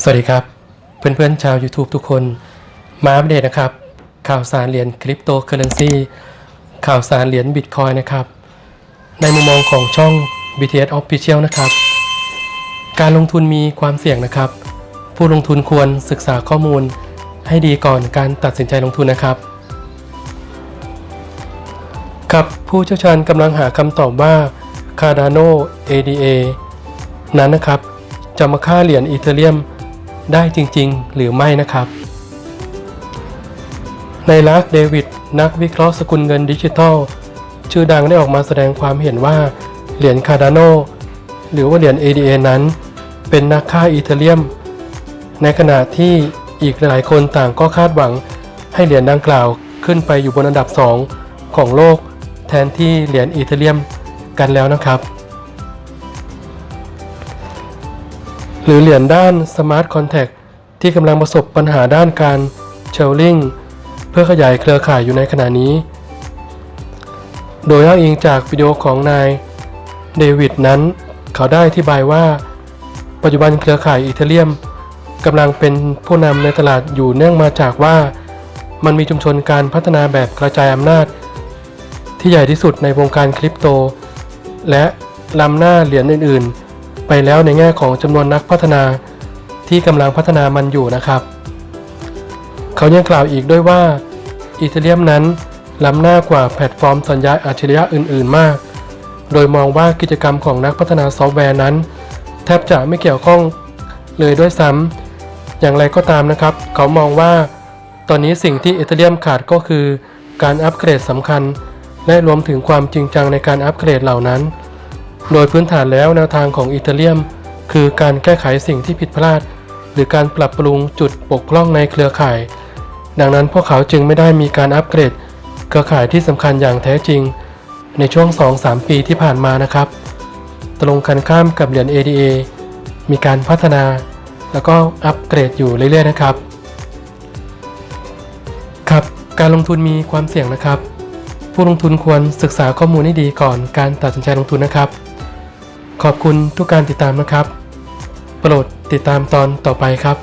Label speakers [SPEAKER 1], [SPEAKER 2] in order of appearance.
[SPEAKER 1] สวัสดีครับ เพื่อนๆชาว YouTube ทุกคน มาอัปเดตนะครับ ข่าวสารเหรียญคริปโตเคอเรนซีข่าวสารเหรียญบิตคอยนะครับ ในมุมมองของช่อง BTS Official นะครับ การลงทุนมีความเสี่ยงนะครับ ผู้ลงทุนควรศึกษาข้อมูลให้ดีก่อนการตัดสินใจลงทุนนะครับ ครับผู้เชี่ยวชาญกำลังหาคำตอบว่า Cardano ADA นั้นนะครับจะมาฆ่าเหรียญอีเธเรียม ได้จริงๆ หรือไม่นะครับ ในลักษ์เดวิดนักวิเคราะห์สกุลเงินดิจิทัล ชื่อดังได้ออกมาแสดงความเห็นว่า เหรียญ Cardano หรือว่าเหรียญ ADA นั้น เป็นนักฆ่าอีเธเรียม ในขณะที่อีกหลายคนต่างก็คาดหวังให้เหรียญดังกล่าวขึ้นไปอยู่บนอันดับ 2 ของโลกแทนที่เหรียญอีเธเรียมกันแล้วนะครับ หรือเหรียญด้าน Smart Contact ที่กำลังประสบปัญหาด้านการเชลลิงเพื่อขยายเครือข่ายอยู่ในขณะนี้ โดยอ้างอิงจากวิดีโอของนายเดวิดนั้น เขาได้อธิบายว่า ปัจจุบันเครือข่ายอีเธเรียมกำลังเป็นผู้นำในตลาดอยู่เนื่องมาจากว่า มันมีชุมชนการพัฒนาแบบกระจายอำนาจ ที่ใหญ่ที่สุดในวงการคริปโต และล้ำหน้าเหรียญอื่นๆ ไปแล้วในแง่ของจำนวนนักพัฒนาที่กำลังพัฒนามันอยู่นะครับ เขายังกล่าวอีกด้วยว่าอีเธเรียมนั้นล้ำหน้ากว่าแพลตฟอร์มสัญญาอัจฉริยะอื่น ๆ มาก โดยมองว่ากิจกรรมของนักพัฒนาซอฟต์แวร์นั้น แทบจะไม่เกี่ยวข้องเลยด้วยซ้ำอย่างไรก็ตามนะครับ เขามองว่าตอนนี้สิ่งที่อีเธเรียมขาดก็คือการอัปเกรดสำคัญ และรวมถึงความจริงจังในการอัปเกรดเหล่านั้น โดยพื้นฐานแล้วแนวทางของอีเธเรียม คือการแก้ไขสิ่งที่ผิดพลาด หรือการปรับปรุงจุดบกพร่องในเครือข่าย ดังนั้นพวกเขาจึงไม่ได้มีการอัปเกรด เครือข่ายที่สำคัญอย่างแท้จริง ในช่วง 2-3 ปีที่ผ่านมานะครับ ตรงกันข้ามกับเหรียญ ADA มีการพัฒนา แล้วก็อัปเกรดอยู่เรื่อยๆนะครับ ครับการลงทุนมีความเสี่ยงนะครับผู้ลงทุนควรศึกษาข้อมูลให้ดีก่อนการตัดสินใจลงทุนนะครับ ขอบคุณทุกการติดตามนะครับ โปรดติดตามตอนต่อไปครับ